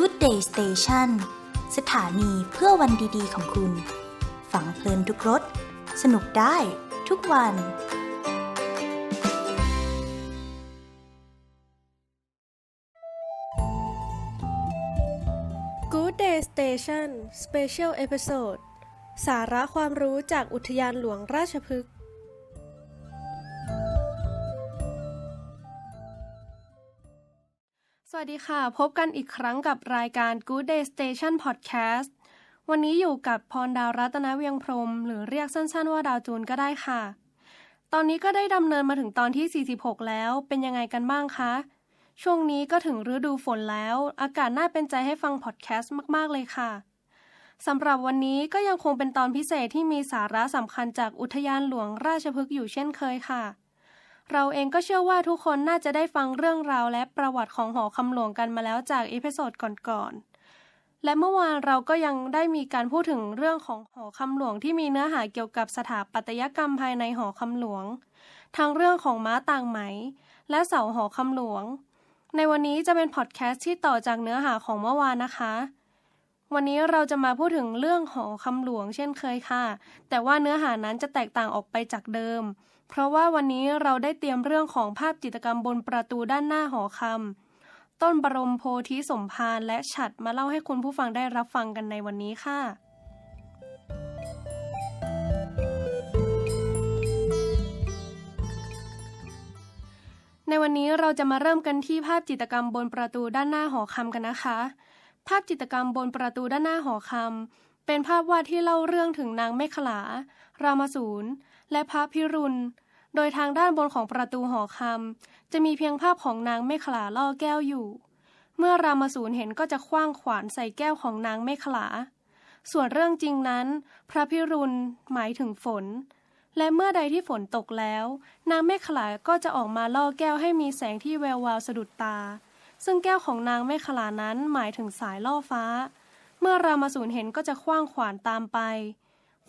Good Day Station สถานีเพื่อวันดีๆ ของคุณฟังเพลินทุกรถ สนุกได้ทุกวัน Good Day Station Special Episode สาระความรู้จากอุทยานหลวงราชพฤกษ์ สวัสดีค่ะ พบกันอีกครั้งกับรายการ Good Day Station Podcast วันนี้อยู่กับพรดาวรัตนเวียงพรม หรือเรียกสั้นๆว่าดาวจูนก็ได้ค่ะ ตอนนี้ก็ได้ดำเนินมาถึงตอนที่ 46 แล้ว เป็นยังไงกันบ้างคะ ช่วงนี้ก็ถึงฤดูฝนแล้ว อากาศน่าเป็นใจให้ฟังพอดแคสต์มากๆเลยค่ะสำหรับวันนี้ก็ยังคงเป็นตอนพิเศษที่มีสาระสำคัญจากอุทยานหลวงราชพฤกษ์อยู่เช่นเคยค่ะ เราเองก็เชื่อว่าทุกคนน่าจะได้ฟังเรื่องราวและประวัติของหอคำหลวงกันมาแล้วจากเอพิโซดก่อนๆ และเมื่อวานเราก็ยังได้มีการพูดถึงเรื่องของหอคำหลวงที่มีเนื้อหาเกี่ยวกับสถาปัตยกรรมภายในหอคำหลวง ทั้งเรื่องของม้าต่างไหม และเสาหอคำหลวง ในวันนี้จะเป็นพอดแคสต์ที่ต่อจากเนื้อหาของเมื่อวานนะคะ วันนี้เราจะมาพูดถึงเรื่องหอคำหลวงเช่นเคยค่ะ แต่ว่าเนื้อหานั้นจะแตกต่างออกไปจากเดิม เพราะว่าวันนี้เราได้เตรียมเรื่องของภาพจิตรกรรมบนประตูด้านหน้าหอคำต้นบรมโพธิสมภารและฉัดมาเล่าให้คุณผู้ฟังได้รับฟังกันในวันนี้ค่ะในวันนี้เราจะมาเริ่มกันที่ภาพจิตรกรรมบนประตูด้านหน้าหอคำกันนะคะ ภาพจิตรกรรมบนประตูด้านหน้าหอคำเป็นภาพวาดที่เล่าเรื่องถึงนางเมขลา รามสูรและพระพิรุณ โดยทางด้านบนของประตูหอคำจะมีเพียงภาพของนางเมขลาล่อแก้วอยู่ เมื่อรามสูรเห็นก็จะคว้างขวานใส่แก้วของนางเมขลา ส่วนเรื่องจริงนั้น พระพิรุณหมายถึงฝน และเมื่อใดที่ฝนตกแล้ว นางเมขลาก็จะออกมาล่อแก้วให้มีแสงที่แวววาวสะดุดตา ซึ่งแก้วของนางเมขลานั้นหมายถึงสายล่อฟ้า เมื่อรามาสูนเห็นก็จะคว้างขวานตามไป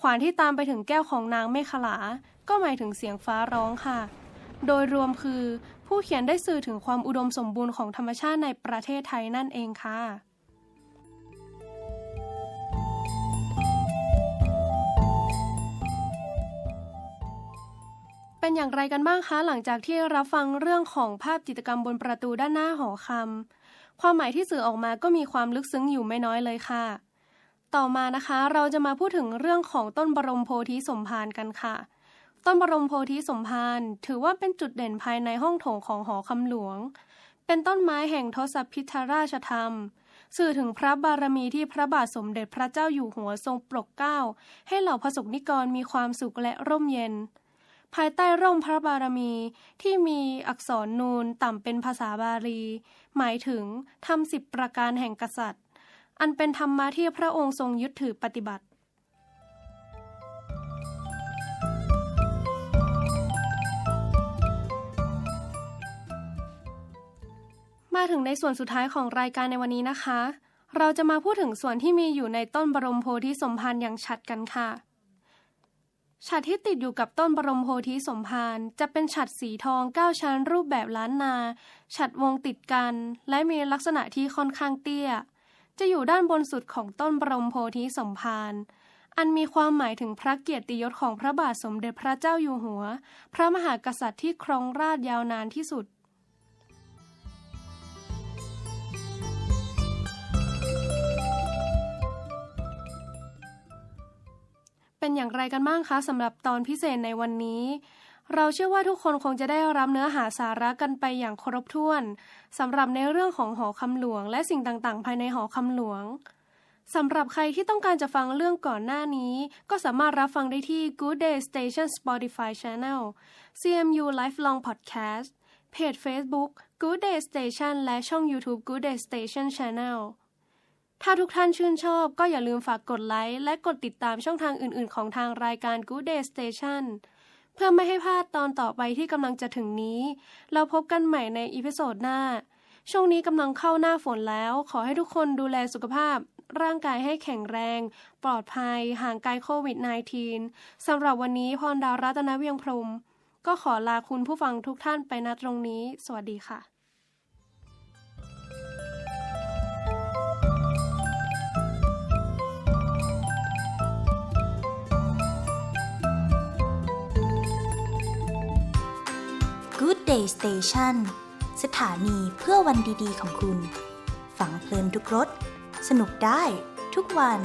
ขวานที่ตามไปถึงแก้วของนางเมขลา ก็หมายถึงเสียงฟ้าร้องค่ะ โดยรวมคือ ผู้เขียนได้สื่อถึงความอุดมสมบูรณ์ของธรรมชาติในประเทศไทยนั่นเองค่ะ อย่างไรกันบ้างคะ หลังจากที่รับฟังเรื่องของภาพจิตรกรรมบนประตูด้านหน้าหอคำความหมายที่สื่อออกมาก็มีความลึกซึ้งอยู่ไม่น้อยเลยค่ะ ต่อมานะคะเราจะมาพูดถึงเรื่องของต้นบรมโพธิสมภารกันค่ะ ต้นบรมโพธิสมภารถือว่าเป็นจุดเด่นภายในห้องโถงของหอคำหลวง เป็นต้นไม้แห่งทศพิธราชธรรมสื่อถึงพระบารมีที่พระบาทสมเด็จพระเจ้าอยู่หัวทรงปรกเกล้า ให้เหล่าพระสงฆ์นิกรมีความสุขและร่มเย็น ภายใต้ร่มพระบารมีที่มีอักษรนูนต่ำเป็นภาษาบาลี หมายถึงทำสิบประการแห่งกษัตริย์ อันเป็นธรรมะที่พระองค์ทรงยึดถือปฏิบัติมาถึงในส่วนสุดท้ายของรายการในวันนี้นะคะ เราจะมาพูดถึงส่วนที่มีอยู่ในต้นบรมโพธิสมภารอย่างชัดกันค่ะ ฉัดที่ติดอยู่กับต้นบรมโพธิสมภารจะเป็นฉัดสีทองเก้าชั้นรูปแบบล้านนา ฉัดวงติดกัน และมีลักษณะที่ค่อนข้างเตี้ย จะอยู่ด้านบนสุดของต้นบรมโพธิสมภารอันมีความหมายถึงพระเกียรติยศของพระบาทสมเด็จพระเจ้าอยู่หัว พระมหากษัตริย์ที่ครองราชยาวนานที่สุด เป็นอย่างไรกันบ้างคะสำหรับตอนพิเศษในวันนี้ เราเชื่อว่าทุกคนคงจะได้รับเนื้อหาสาระกันไปอย่างครบถ้วนสำหรับในเรื่องของหอคำหลวง และสิ่งต่างๆ ภายในหอคำหลวงสำหรับใครที่ต้องการจะฟังเรื่องก่อนหน้านี้ ก็สามารถรับฟังได้ที่ Good Day Station Spotify Channel CMU Lifelong Podcast เพจ Facebook Good Day Station และช่อง YouTube Good Day Station Channel ถ้าทุกท่านชื่นชอบก็อย่าลืมฝากกดไลค์และกดติดตามช่องทางอื่น ๆ ของทางรายการ Good Day Station เพื่อไม่ให้พลาดตอนต่อไปที่กำลังจะถึงนี้ เราพบกันใหม่ในอีพิโซดหน้า ช่วงนี้กำลังเข้าหน้าฝนแล้ว ขอให้ทุกคนดูแลสุขภาพ ร่างกายให้แข็งแรง ปลอดภัย ห่างไกลโควิด -19 สำหรับวันนี้พรดาวรัตนเวียงพรม ก็ขอลาคุณผู้ฟังทุกท่านไปณตรงนี้ สวัสดีค่ะ Day Station สถานีเพื่อวันดีๆ ของคุณ ฝังเพลินทุกรถ สนุกได้ทุกวัน